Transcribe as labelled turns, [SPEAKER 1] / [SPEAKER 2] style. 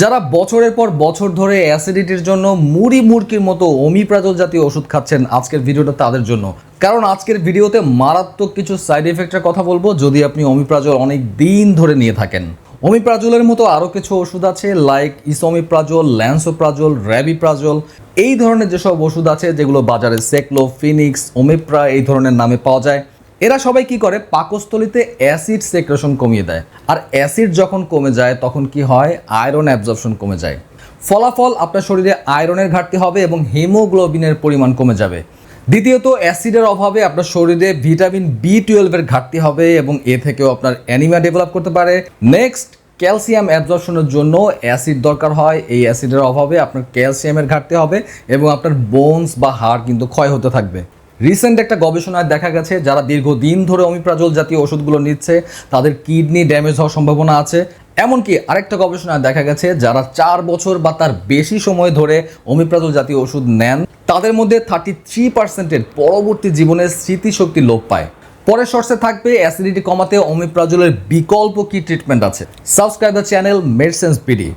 [SPEAKER 1] যারা বছরের পর বছর ধরে অ্যাসিডিটির জন্য মুড়ি মুরকির মতো অমিপ্রাজল জাতীয় ওষুধ খাচ্ছেন আজকের ভিডিওটা তাদের জন্য। কারণ আজকের ভিডিওতে মারাত্মক কিছু সাইড এফেক্টের কথা বলব, যদি আপনি অমিপ্রাজল অনেক দিন ধরে নিয়ে থাকেন। অমিপ্রাজলের মতো আরও কিছু ওষুধ আছে লাইক ইসমিপ্রাজল ল্যান্সোপ্রাজল র্যাবিপ্রাজল এই ধরনের যেসব ওষুধ আছে, যেগুলো বাজারে সেকলো ফিনিক্স ওমিপ্রা এই ধরনের নামে পাওয়া যায়। এরা সবাই কি করে? পাকস্থলিতে অ্যাসিড সেক্রেশন কমিয়ে দেয়। আর অ্যাসিড যখন কমে যায়, তখন কি হয়? আয়রন অ্যাবজর্পশন কমে যায়। ফলাফল আপনার শরীরে আয়রনের ঘাটতি হবে এবং হিমোগ্লোবিনের পরিমাণ কমে যাবে। দ্বিতীয়ত, অ্যাসিডের অভাবে আপনার শরীরে ভিটামিন বি টুয়েলভের ঘাটতি হবে এবং এ থেকেও আপনার অ্যানিমিয়া ডেভেলপ করতে পারে। নেক্সট, ক্যালসিয়াম অ্যাবজর্পশনের জন্য অ্যাসিড দরকার হয়। এই অ্যাসিডের অভাবে আপনার ক্যালসিয়ামের ঘাটতি হবে এবং আপনার বোনস বা হাড় কিন্তু ক্ষয় হতে থাকবে। রিসেন্ট একটা গবেষণায় দেখা গেছে, যারা দীর্ঘদিন ধরে অমিপ্রাজল জাতীয় ওষুধগুলো নিচ্ছে, তাদের কিডনি ড্যামেজ হওয়ার সম্ভাবনা আছে। এমনকি আরেকটা গবেষণায় দেখা গেছে, যারা চার বছর বা তার বেশি সময় ধরে অমিপ্রাজল জাতীয় ওষুধ নেন, তাদের মধ্যে থার্টি থ্রি পার্সেন্টের পরবর্তী জীবনের স্মৃতিশক্তি লোপ পায়। পরের শর্টসে থাকবে অ্যাসিডিটি কমাতে অমিপ্রাজলের বিকল্প কি ট্রিটমেন্ট আছে? Subscribe the channel Medsense PD